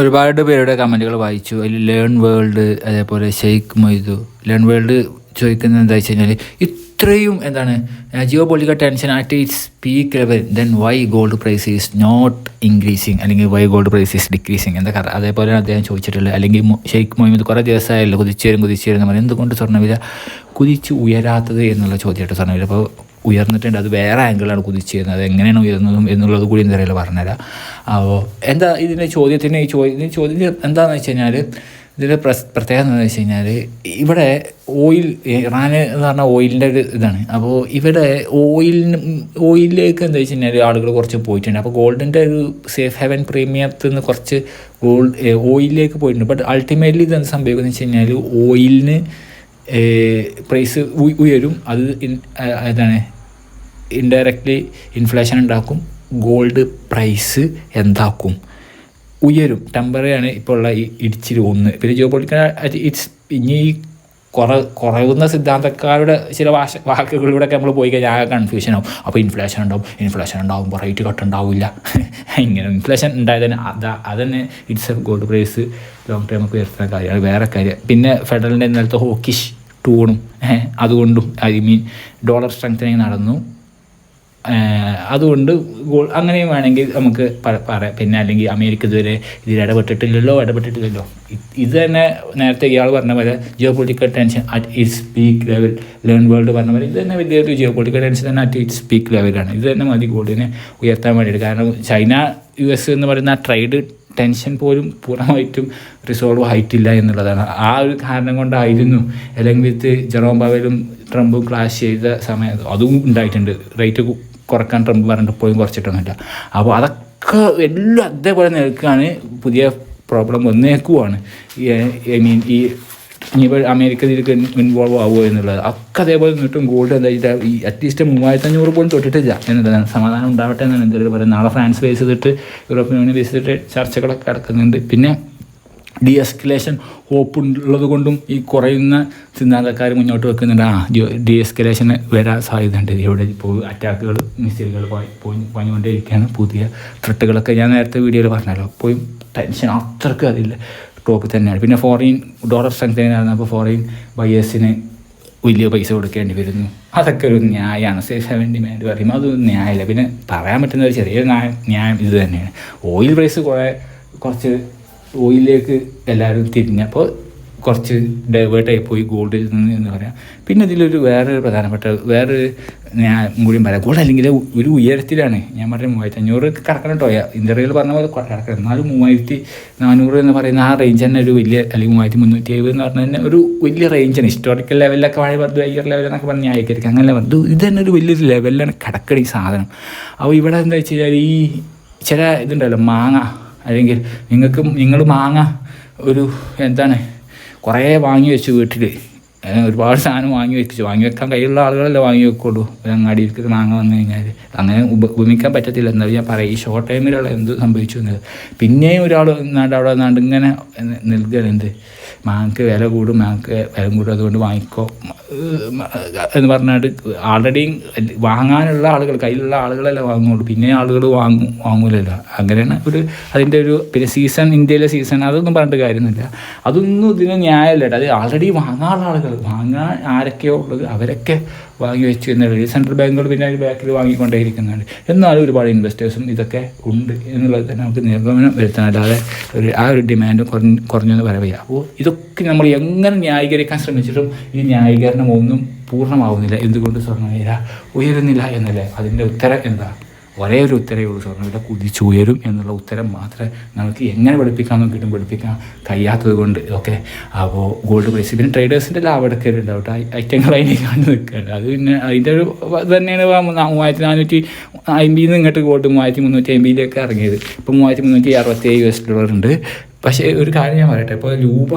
ഒരുപാട് പേരുടെ കമന്റുകൾ വായിച്ചു. അതിൽ ലേൺ വേൾഡ് അതേപോലെ ഷെയ്ഖ് മൊയ്തു. ലേൺ വേൾഡ് ചോദിക്കുന്നത് എന്താ വെച്ച് കഴിഞ്ഞാൽ ഇത്രയും എന്താണ് geopolitical tension at its peak level then why gold price is not increasing അല്ലെങ്കിൽ why gold price is decreasing എന്താ കാരണം അതേപോലെ അദ്ദേഹം ചോദിച്ചിട്ടുള്ളത്. അല്ലെങ്കിൽ ഷെയ്ഖ് മൊഹമ്മദ് കുറേ ദിവസമായല്ലോ കുതിച്ചേരും കുതിച്ചേരും എന്ന് പറയുന്നത് എന്തുകൊണ്ട് സ്വർണവില കുതിച്ച് ഉയരാത്തത് എന്നുള്ള ചോദ്യമായിട്ട് സ്വർണവില. അപ്പോൾ ഉയർന്നിട്ടുണ്ട്. അത് വേറെ ആംഗിളാണ് കുതിച്ചിരുന്നത്. എങ്ങനെയാണ് ഉയർന്നതും എന്നുള്ളത് കൂടി എന്താ പറയുക പറഞ്ഞുതരാം. അപ്പോൾ എന്താ ഇതിന്റെ ചോദ്യത്തിന് ഈ ചോദ്യം ചോദ്യം എന്താണെന്ന് വെച്ച് കഴിഞ്ഞാൽ ഇതിന്റെ പ്രസ് പ്രത്യേകത എന്താണെന്ന് വെച്ച് കഴിഞ്ഞാൽ ഇവിടെ ഓയിൽ ഇറാൻ എന്ന് പറഞ്ഞാൽ ഓയിലിന്റെ ഒരു ഇതാണ്. അപ്പോൾ ഇവിടെ ഓയിലിന് ഓയിലിലേക്ക് എന്താ വെച്ച് കഴിഞ്ഞാൽ ആളുകൾ കുറച്ച് പോയിട്ടുണ്ട്. അപ്പോൾ ഗോൾഡിന്റെ ഒരു സേഫ് ഹെവൻ പ്രീമിയത്തിൽ നിന്ന് കുറച്ച് ഗോൾഡ് ഓയിലിലേക്ക് പോയിട്ടുണ്ട്. ബട്ട് അൾട്ടിമേറ്റ്ലി ഇതെന്ത് സംഭവിക്കുന്നത് വെച്ച് കഴിഞ്ഞാൽ ഓയിലിന് പ്രൈസ് ഉയരും. അത് എന്താണ് ഇൻഡയറക്റ്റ്ലി ഇൻഫ്ലേഷൻ ഉണ്ടാക്കും ഗോൾഡ് പ്രൈസ് എന്താക്കും. ഉയരും. ടെമ്പറിയാണ് ഇപ്പോൾ ഉള്ള ഈ ഇടിച്ചിൽ ഒന്ന് പിന്നെ ജിയോ പൊളിറ്റിക്കൽ ഇറ്റ്സ് ഇനി ഈ കുറ കുറയുന്ന സിദ്ധാന്തക്കാരുടെ ചില ഭാഷ വാക്കുകളിലൂടെയൊക്കെ നമ്മൾ പോയി കഴിഞ്ഞാൽ ആകെ കൺഫ്യൂഷൻ ആവും. അപ്പോൾ ഇൻഫ്ലേഷൻ ഉണ്ടാവും ഇൻഫ്ലേഷൻ ഉണ്ടാവുമ്പോൾ റേറ്റ് കട്ട് ഉണ്ടാവില്ല. ഇങ്ങനെ ഇൻഫ്ലേഷൻ ഉണ്ടായതിന് അതാ അതന്നെ it's a gold price long time ഒക്കെ ഉയർത്തുന്ന കാര്യമാണ് വേറെ കാര്യം. പിന്നെ ഫെഡറലിന്റെ ഇന്നലത്തെ ഹോക്കിഷ് ടൂണും അതുകൊണ്ടും ഐ മീൻ ഡോളർ സ്ട്രെങ്തനിങ് നടന്നു. അതുകൊണ്ട് അങ്ങനെയും വേണമെങ്കിൽ നമുക്ക് പറയാം. പിന്നെ അല്ലെങ്കിൽ അമേരിക്ക ഇതുവരെ ഇതിൽ ഇടപെട്ടിട്ടില്ലല്ലോ ഇടപെട്ടിട്ടില്ലല്ലോ. ഇത് തന്നെ നേരത്തെ ഇയാൾ പറഞ്ഞ പോലെ geopolitical tension at its peak level learn world പറഞ്ഞ പോലെ ഇത് തന്നെ വലിയൊരു ജിയോ പൊളിറ്റിക്കൽ ടെൻഷൻ തന്നെ അറ്റ് ഇറ്റ്സ് പീക്ക് ലെവലാണ് ഇത് തന്നെ മതി ഗോൾഡിനെ ഉയർത്താൻ വേണ്ടിയിട്ട്. കാരണം ചൈന യു എസ് എന്ന് പറയുന്ന ആ ട്രേഡ് ടെൻഷൻ പോലും പൂർണമായിട്ടും റിസോൾവ് ആയിട്ടില്ല എന്നുള്ളതാണ്. ആ ഒരു കാരണം കൊണ്ടായിരുന്നു അല്ലെങ്കിൽ വിത്ത് ജെറോം പവലും ട്രംപും ക്ലാഷ് ചെയ്ത സമയത്ത് അതും ഉണ്ടായിട്ടുണ്ട്. റേറ്റ് കുറയ്ക്കാൻ ട്രംപ് പറഞ്ഞിട്ട് ഇപ്പോഴും കുറച്ചിട്ടൊന്നുമില്ല. അപ്പോൾ അതൊക്കെ എല്ലാം അതേപോലെ നിൽക്കുകയാണ് പുതിയ പ്രോബ്ലം വന്നേക്കുവാണ്. ഐ മീൻ ഈ ഇനിയിപ്പോൾ അമേരിക്ക ഇതിലേക്ക് ഇൻവോൾവ് ആവുമോ എന്നുള്ളത്. ഒക്കെ അതേപോലെ നിന്നിട്ടും ഗോൾഡ് എന്താ വെച്ചാൽ ഈ അറ്റ്ലീസ്റ്റ് മൂവായിരത്തി അഞ്ഞൂറ് പോലും തൊട്ടിട്ടില്ല. എന്നുള്ളതാണ് സമാധാനം ഉണ്ടാവട്ടെ എന്നാണ് എന്തെങ്കിലും പറയുന്നത്. നാളെ ഫ്രാൻസ് ബേസ് ചെയ്തിട്ട് യൂറോപ്യൻ യൂണിയൻ ബേസ് ചെയ്തിട്ട് ചർച്ചകളൊക്കെ നടക്കുന്നുണ്ട്. പിന്നെ ഡി എസ്കലേഷൻ ഹോപ്പ് ഉള്ളത് കൊണ്ടും ഈ കുറയുന്ന സിദ്ധാന്തക്കാർ മുന്നോട്ട് വെക്കുന്നുണ്ട്. ആ ഡി എസ്കലേഷൻ വരാൻ സാധ്യതയുണ്ട്. ഇവിടെ ഇപ്പോൾ അറ്റാക്കുകൾ മിസൈലുകൾ പോയി പോയിക്കൊണ്ടേയിരിക്കുകയാണ്. പുതിയ ത്രെട്ടുകളൊക്കെ ഞാൻ നേരത്തെ വീഡിയോയിൽ പറഞ്ഞല്ലോ. പോയി ടെൻഷൻ അത്രയ്ക്ക് അതില്ല ടോപ്പ് തന്നെയാണ്. പിന്നെ ഫോറിൻ ഡോളർ സ്ട്രെങ്ത് അപ്പോൾ ഫോറിൻ ബയേഴ്സിന് വലിയ പൈസ കൊടുക്കേണ്ടി വരുന്നു. അതൊക്കെ ഒരു ന്യായമാണ് സേഫ് ഹെവൻ ഡിമാൻഡ് പറയുമ്പോൾ അതൊരു ന്യായമില്ല പിന്നെ പറയാൻ പറ്റുന്ന ഒരു ചെറിയ ന്യായം ഇത് തന്നെയാണ്. ഓയിൽ പ്രൈസ് കുറേ കുറച്ച് ഓയിലിലേക്ക് എല്ലാവരും തിരിഞ്ഞപ്പോൾ കുറച്ച് ഡൈവേർട്ടായി പോയി ഗോൾഡിൽ നിന്ന് എന്ന് പറയാം. പിന്നെ ഇതിലൊരു വേറൊരു പ്രധാനപ്പെട്ട വേറൊരു ഞാൻ കൂടിയും പറയാം. ഗോൾഡ് അല്ലെങ്കിൽ ഒരു ഉയരത്തിലാണ്. ഞാൻ പറഞ്ഞ മൂവായിരത്തി അഞ്ഞൂറ് കിടക്കണം കേട്ടോ ഇന്ത്യയിൽ പറഞ്ഞ പോലെ കിടക്കണം എന്നാലും മൂവായിരത്തി നാനൂറ് എന്ന് പറയുന്ന ആ റേഞ്ച് തന്നെ ഒരു വലിയ അല്ലെങ്കിൽ മൂവായിരത്തി മുന്നൂറ്റി എഴുപത് എന്ന് പറഞ്ഞാൽ തന്നെ ഒരു വലിയ റേഞ്ചാണ് ഹിസ്റ്റോറിക്കൽ ലെവലിലൊക്കെ വാഴ പറഞ്ഞു ഹയർ ലെവൽ എന്നൊക്കെ പറഞ്ഞ് ന്യായീകരിക്കുക അങ്ങനെ പറഞ്ഞു. ഇത് തന്നെ ഒരു വലിയൊരു ലെവലിലാണ് കിടക്കണ ഈ സാധനം. അപ്പോൾ ഇവിടെ എന്താ വെച്ച് കഴിഞ്ഞാൽ ഈ ചില ഇതുണ്ടല്ലോ മാങ്ങ. അല്ലെങ്കിൽ നിങ്ങൾക്ക് നിങ്ങൾ മാങ്ങ ഒരു എന്താണ് കുറേ വാങ്ങി വെച്ചു വീട്ടിൽ ഒരുപാട് സാധനം വാങ്ങി വെച്ചു വാങ്ങി വെക്കാൻ കയ്യിലുള്ള ആളുകളല്ലേ വാങ്ങി വെക്കുള്ളൂ. ഒരു അങ്ങാടിയിലേക്ക് മാങ്ങ വന്നു കഴിഞ്ഞാൽ അങ്ങനെ ഉപ ഉപമിക്കാൻ പറ്റത്തില്ല. എന്താ ഞാൻ പറയാം ഈ ഷോർട്ട് ടൈമിലുള്ള എന്ത് സംഭവിച്ചു എന്നത്. പിന്നെയും ഒരാൾ നാട് അവിടെ വന്നാണ്ട് ഇങ്ങനെ നൽകുകയാണ് എന്ത്? മാങ്ങക്ക് വില കൂടും. മാങ്ങക്ക് വില കൂടും. അതുകൊണ്ട് വാങ്ങിക്കോ. എന്ന് പറഞ്ഞാൽ ആൾറെഡി വാങ്ങാനുള്ള ആളുകൾ കയ്യിലുള്ള ആളുകളല്ലേ വാങ്ങുള്ളൂ. പിന്നെ ആളുകൾ വാങ്ങും വാങ്ങൂലല്ലോ. അങ്ങനെയാണ് ഒരു അതിന്റെ ഒരു പിന്നെ സീസൺ ഇന്ത്യയിലെ സീസൺ അതൊന്നും പറഞ്ഞിട്ട് കാര്യമൊന്നുമില്ല. അതൊന്നും ഇതിന് ന്യായമല്ല. അത് ആൾറെഡി വാങ്ങാനുള്ള ആളുകൾ വാങ്ങാൻ ആരൊക്കെയോ ഉള്ളത് അവരൊക്കെ വാങ്ങി വെച്ചു എന്നുള്ളത് സെൻട്രൽ ബാങ്കുകൾ പിന്നെ അതിന്റെ ബാക്കിൽ വാങ്ങിക്കൊണ്ടേയിരിക്കുന്നുണ്ട്. എന്നാലും ഒരുപാട് ഇൻവെസ്റ്റേഴ്സും ഇതൊക്കെ ഉണ്ട് എന്നുള്ളത് തന്നെ നമുക്ക് നിഗമനം വരുത്താനല്ലാതെ ഒരു ആ ഒരു ഡിമാൻഡ് കുറഞ്ഞ് കുറഞ്ഞെന്ന് പറയുക അപ്പോൾ ഇതൊക്കെ നമ്മൾ എങ്ങനെ ന്യായീകരിക്കാൻ ശ്രമിച്ചിട്ടും ഈ ന്യായീകരണം ഒന്നും പൂർണമാവുന്നില്ല. എന്തുകൊണ്ട് സ്വർണവില ഉയരുന്നില്ല എന്നല്ലേ? അതിന്റെ ഉത്തരം എന്താ? ഒരേ ഒരു ഉത്തരവേ ഉള്ളൂ സ്വർണവില കുതിച്ചുയരും എന്നുള്ള ഉത്തരം മാത്രമേ നമുക്ക് എങ്ങനെ പഠിപ്പിക്കാൻ നോക്കിയിട്ടും പഠിപ്പിക്കാൻ കഴിയാത്തത് കൊണ്ട്. ഓക്കെ? അപ്പോൾ ഗോൾഡ് പ്രൈസ് പിന്നെ ട്രേഡേഴ്സിന്റെ ലാഭം എടുക്കലുണ്ട് അവിടെ ഐറ്റങ്ങൾ അതിനെ കണ്ട് നിൽക്കുകയാണ് അത് പിന്നെ അതിന്റെ ഒരു തന്നെയാണ് മൂവായിരത്തി നാനൂറ്റി അമ്പതിൽ നിന്ന് ഇങ്ങോട്ട് ഗോൾഡ് മൂവായിരത്തി മുന്നൂറ്റി അമ്പതിലേക്ക് ഇറങ്ങിയത്. ഇപ്പോൾ മൂവായിരത്തി മുന്നൂറ്റി അറുപത്തേഴ് യു എസ് ഡോളർ ഉണ്ട്. പക്ഷേ ഒരു കാര്യം ഞാൻ പറയട്ടെ. ഇപ്പോൾ രൂപ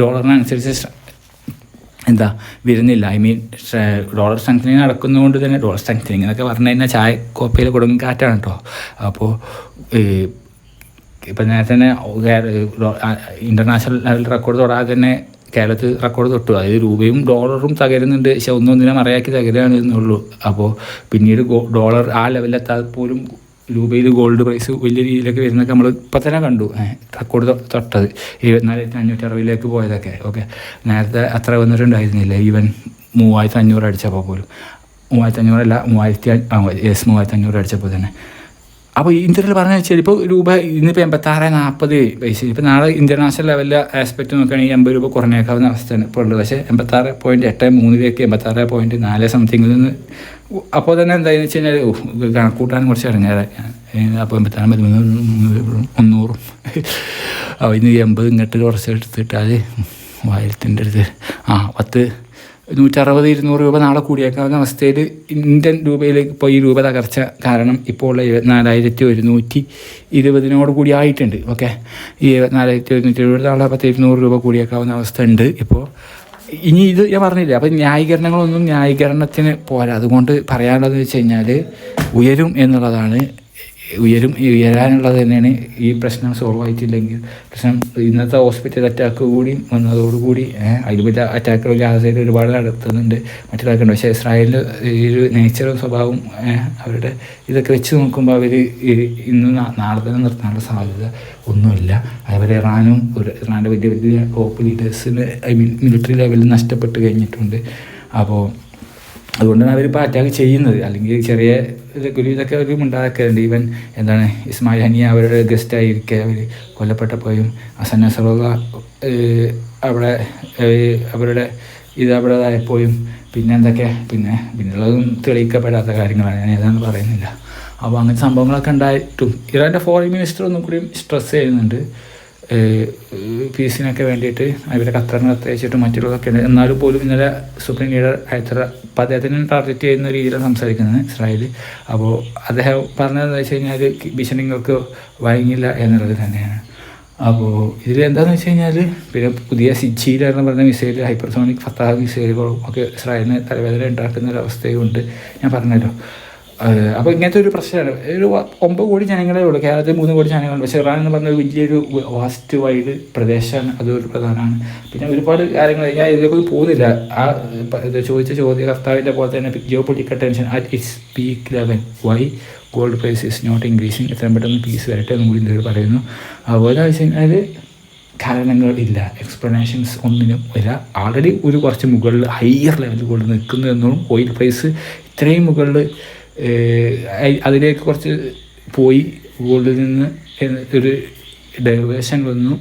ഡോളറിനനുസരിച്ച് എന്താ വരുന്നില്ല. ഐ മീൻ ഡോളർ സ്ട്രെങ്തനിങ് നടക്കുന്നതുകൊണ്ട് തന്നെ ഡോളർ സ്ട്രെങ്തനിങ് എന്നൊക്കെ പറഞ്ഞു കഴിഞ്ഞാൽ ചായ കോപ്പയിൽ കൊടുങ്കാറ്റാണ് കേട്ടോ അപ്പോൾ ഇപ്പം നേരത്തെ തന്നെ ഇന്റർനാഷണൽ ലെവൽ റെക്കോർഡ് തൊടാതെ തന്നെ കേരളത്തിൽ റെക്കോർഡ് തൊട്ടു. അതായത് രൂപയും ഡോളറും തകരുന്നുണ്ട്. പക്ഷെ ഒന്നൊന്നിനെ മറയാക്കി തകരുകയാണ് എന്നുള്ളൂ. അപ്പോൾ പിന്നീട് ഡോളർ ആ ലെവലിലെത്താതെ പോലും രൂപയിൽ ഗോൾഡ് പ്രൈസ് വലിയ രീതിയിലൊക്കെ വരുന്നതൊക്കെ നമ്മൾ ഇപ്പം തന്നെ കണ്ടു. റെക്കോർഡ് തൊട്ടത് എഴുപത്തിനാലായിരത്തി അഞ്ഞൂറ്റി അറുപതിലേക്ക് പോയതൊക്കെ ഓക്കെ. നേരത്തെ അത്ര വന്നിട്ടുണ്ടായിരുന്നില്ല. ഈവൻ മൂവായിരത്തി അഞ്ഞൂറ് അടിച്ചപ്പോൾ പോലും മൂവായിരത്തി അഞ്ഞൂറല്ല മൂവായിരത്തി യെസ് മൂവായിരത്തി അഞ്ഞൂറ് അടിച്ചപ്പോൾ തന്നെ അപ്പോൾ ഇന്ത്യയിൽ പറഞ്ഞു വെച്ചാൽ ഇപ്പോൾ രൂപ ഇന്നിപ്പോൾ എൺപത്താറ് നാൽപ്പത് പൈസ. ഇപ്പോൾ നാളെ ഇന്റർനാഷണൽ ലെവലിലെ ആസ്പെക്റ്റ് നോക്കുകയാണെങ്കിൽ എൺപത് രൂപ കുറഞ്ഞേക്കാവുന്ന അവസ്ഥയാണ് ഇപ്പോൾ ഉള്ളത്. പക്ഷേ എൺപത്താറ് പോയിന്റ് എട്ട് മൂന്നിലേക്ക് എൺപത്താറ് പോയിന്റ് നാല് സംതിങ്ങിൽ നിന്ന് അപ്പോൾ തന്നെ എന്തായെന്ന് വെച്ച് കഴിഞ്ഞാൽ കണക്കൂട്ടാൻ കുറച്ച് ഇറങ്ങിയതായി അപ്പോൾ എൺപത്താറ് മുന്നൂറും. അപ്പോൾ ഇന്ന് എൺപത് ഇങ്ങോട്ട് കുറച്ച് എടുത്തിട്ടാൽ ആയിരത്തിന്റെ അടുത്ത് ആ പത്ത് നൂറ്ററുപത് ഇരുന്നൂറ് രൂപ നാളെ കൂടിയേക്കാവുന്ന അവസ്ഥയിൽ ഇന്ത്യൻ രൂപയിലേക്ക് ഇപ്പോൾ ഈ രൂപ തകർച്ച കാരണം ഇപ്പോൾ ഉള്ള എഴുപത്തിനാലായിരത്തി ഒരുന്നൂറ്റി ഇരുപതിനോട് കൂടി ആയിട്ടുണ്ട് ഓക്കെ? ഈ എഴുപത്തിനാലായിരത്തി ഒരുന്നൂറ്റി എഴുപത് നാളെ പത്ത് ഇരുന്നൂറ് രൂപ കൂടിയേക്കാവുന്ന അവസ്ഥ ഉണ്ട് ഇപ്പോൾ. ഇനി ഇത് ഞാൻ പറഞ്ഞില്ല അപ്പം ന്യായീകരണങ്ങളൊന്നും ന്യായീകരണത്തിന് പോരാ. അതുകൊണ്ട് പറയാനുള്ളതെന്ന് വെച്ച് കഴിഞ്ഞാൽ ഉയരും എന്നുള്ളതാണ് ഉയരും ഉയരാനുള്ളത് തന്നെയാണ് ഈ പ്രശ്നം സോൾവ് ആയിട്ടില്ലെങ്കിൽ. പ്രശ്നം ഇന്നത്തെ ഹോസ്പിറ്റൽ അറ്റാക്ക് കൂടി വന്നതോടുകൂടി അതിൽ വലിയ അറ്റാക്കുകൾ ഗാസയിൽ ഒരുപാട് നടത്തുന്നുണ്ട് മറ്റുള്ളവർക്കുണ്ട് പക്ഷേ ഇസ്രായേലിന്റെ ഈ ഒരു നേച്ചറും സ്വഭാവം അവരുടെ ഇതൊക്കെ വെച്ച് നോക്കുമ്പോൾ അവർ ഇന്ന് നാളെ തന്നെ നിർത്താനുള്ള സാധ്യത ഒന്നുമില്ല. അതുപോലെ ഇറാനും ഒരു ഇറാന്റെ വലിയ വലിയ ടോപ്പ് ലീഡേഴ്സിന് ഐ മീൻ മിലിറ്ററി ലെവലിൽ നഷ്ടപ്പെട്ട് കഴിഞ്ഞിട്ടുണ്ട്. അപ്പോൾ അതുകൊണ്ടാണ് അവരിപ്പോൾ അറ്റാക്ക് ചെയ്യുന്നത്. അല്ലെങ്കിൽ ചെറിയ ഇതൊക്കെ ഒരു ഇതൊക്കെ ഒരു ഉണ്ടാക്കുന്നുണ്ട് ഈവൻ എന്താണ് ഇസ്മായിൽ ഹനിയ അവരുടെ ഗസ്റ്റായിരിക്കെ അവർ കൊല്ലപ്പെട്ടപ്പോഴും അസൻ നസറുള്ള അവിടെ അവരുടെ ഇത് അവിടേതായപ്പോഴും പിന്നെ എന്തൊക്കെ പിന്നെ പിന്നുള്ളതും തെളിയിക്കപ്പെടാത്ത കാര്യങ്ങളാണ്. ഞാൻ ഏതാണെന്ന് പറയുന്നില്ല. അപ്പോൾ അങ്ങനത്തെ സംഭവങ്ങളൊക്കെ ഉണ്ടായിട്ടും. ഇറാന്റെ ഫോറിൻ മിനിസ്റ്റർ ഒന്നും കൂടി സ്ട്രെസ് ചെയ്യുന്നുണ്ട്. പീസിനൊക്കെ വേണ്ടിയിട്ട് അവരെ ഖത്തറിന് കത്തയച്ചിട്ട് മറ്റുള്ളതൊക്കെ ഉണ്ട്. എന്നാലും പോലും ഇന്നലെ സുപ്രീം ലീഡർ അയത്ര അപ്പോൾ അദ്ദേഹത്തിന് ടാർഗറ്റ് ചെയ്യുന്ന രീതിയിലാണ് സംസാരിക്കുന്നത് ഇസ്രായേൽ അപ്പോൾ അദ്ദേഹം പറഞ്ഞതെന്ന് വെച്ച് കഴിഞ്ഞാൽ ഭീഷണികൾക്ക് വഴങ്ങില്ല എന്നുള്ളത് തന്നെയാണ്. അപ്പോൾ ഇതിൽ എന്താണെന്ന് വെച്ച് കഴിഞ്ഞാൽ പിന്നെ പുതിയ സിജിയിലായിരുന്നു പറഞ്ഞ മിസൈൽ ഹൈപ്പർസോണിക് ഫത്താഹ് മിസൈലുകളും ഒക്കെ ഇസ്രായേലിന് തലവേദന ഉണ്ടാക്കുന്ന ഒരു അവസ്ഥയും ഉണ്ട് ഞാൻ പറഞ്ഞല്ലോ. അപ്പോൾ ഇങ്ങനത്തെ ഒരു പ്രശ്നമാണ്. ഒരു ഒമ്പത് കോടി ജനങ്ങളേ ഉള്ളൂ. കേരളത്തിൽ മൂന്ന് കോടി ജനങ്ങളുണ്ട്. പക്ഷേ ഇറാൻ എന്ന് പറഞ്ഞ വലിയൊരു വാസ്റ്റ് വൈഡ് പ്രദേശമാണ്. അതൊരു പ്രധാനമാണ്. പിന്നെ ഒരുപാട് കാര്യങ്ങൾ. ഞാൻ ഇതിലേക്ക് പോകുന്നില്ല. ആ ചോദിച്ച ചോദ്യകർത്താവിന്റെ പോലെ തന്നെ geopolitical tension at its peak level why gold price is not increasing എത്രയും പെട്ടെന്ന് പീസ് വരട്ടെ എന്നും കൂടി ഇതിൽ പറയുന്നു. അതുപോലെ വെച്ച് കഴിഞ്ഞാൽ കാരണങ്ങൾ ഇല്ല. എക്സ്പ്ലനേഷൻസ് ഒന്നിനും ഇല്ല ആൾറെഡി ഒരു കുറച്ച് മുകളിൽ ഹയർ ലെവലിൽ കൊണ്ട് നിൽക്കുന്നു എന്നും ഓയിൽ പ്രൈസ് ഇത്രയും മുകളിൽ അതിലേക്ക് കുറച്ച് പോയി ഗോൾഡിൽ നിന്ന് ഒരു ഡൈവേഷൻ വന്നു.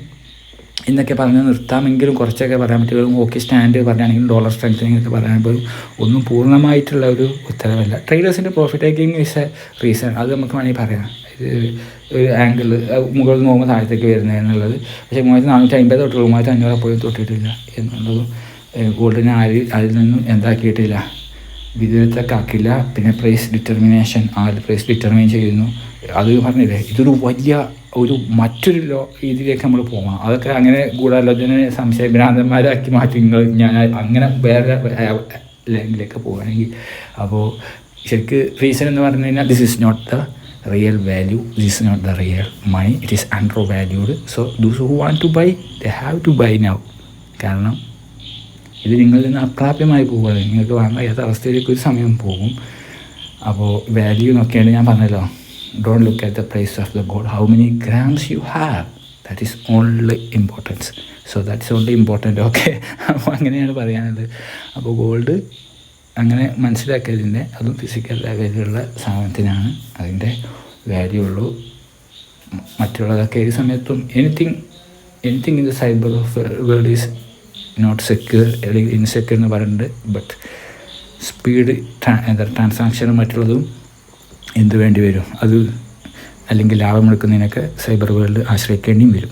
എന്നൊക്കെ പറഞ്ഞ് നിർത്താമെങ്കിലും കുറച്ചൊക്കെ പറയാൻ പറ്റും. ഓക്കെ സ്റ്റാൻഡ് പറയുകയാണെങ്കിലും ഡോളർ സ്ട്രെങ്തനിങ് ഒക്കെ പറയാൻ പോലും ഒന്നും പൂർണമായിട്ടുള്ള ഒരു ഉത്തരവല്ല ട്രേഡേഴ്സിന്റെ profit taking is a reason അത് നമുക്ക് വേണമെങ്കിൽ പറയാം. ഒരു ആംഗിൾ മുകളിൽ നിന്ന് പോകുമ്പോൾ താഴത്തേക്ക് വരുന്നത് എന്നുള്ളത്. പക്ഷേ മൂവായിരത്തി നാനൂറ്റി അമ്പത് തൊട്ടുള്ളൂ മൂവായിരത്തി അഞ്ഞൂറ് പോയി തൊട്ടിട്ടില്ല എന്നുള്ളതും ഗോൾഡിനെ ആര് അതിൽ നിന്നും എന്താക്കിയിട്ടില്ല. വിധേയത്തൊക്കെ കാക്കില്ല പിന്നെ പ്രൈസ് ഡിറ്റർമിനേഷൻ ആര് പ്രൈസ് ഡിറ്റർമിൻ ചെയ്യുന്നു. അത് പറഞ്ഞില്ലേ ഇതൊരു വലിയ ഒരു മറ്റൊരു ലോ ഇതിലേക്ക് നമ്മൾ പോകണം അതൊക്കെ അങ്ങനെ ഗൂഢാലോചന സംശയ ഭ്രാന്തന്മാരാക്കി മാറ്റി നിങ്ങൾ ഞാൻ അങ്ങനെ വേറെ ലെങ്കിലേക്ക് പോവുകയാണെങ്കിൽ അപ്പോൾ ശരിക്ക് റീസൺ എന്ന് പറഞ്ഞു കഴിഞ്ഞാൽ this is not the real value this is not the real money it is undervalued so those who want to buy the have to buy now കാരണം ഇത് നിങ്ങളിൽ നിന്ന് അപ്രാപ്യമായി പോകുക നിങ്ങൾക്ക് വാങ്ങാൻ കഴിയാത്ത അവസ്ഥയിലേക്ക് ഒരു സമയം പോകും. അപ്പോൾ വാല്യൂ നോക്കിയാണ് ഞാൻ പറഞ്ഞല്ലോ don't look at the price of the gold how many grams you have that is only importance so that is only important okay അപ്പോൾ അങ്ങനെയാണ് പറയാനുള്ളത്. അപ്പോൾ ഗോൾഡ് അങ്ങനെ മനസ്സിലാക്കിയതിന്റെ അതും ഫിസിക്കൽ ലെവലിലുള്ള സാധനത്തിനാണ് അതിന്റെ വാല്യൂ ഉള്ളൂ. മറ്റുള്ളതൊക്കെ ഏത് സമയത്തും anything anything in the cyber of world is not secure അല്ലെങ്കിൽ ഇൻസെക്യൂർ എന്ന് പറയുന്നുണ്ട്. ബട്ട് സ്പീഡ് എന്താ ട്രാൻസാക്ഷനും മറ്റുള്ളതും എന്ത് വേണ്ടി വരും? അത് അല്ലെങ്കിൽ ലാഭമെടുക്കുന്നതിനൊക്കെ സൈബർ വേൾഡ് ആശ്രയിക്കേണ്ടിയും വരും.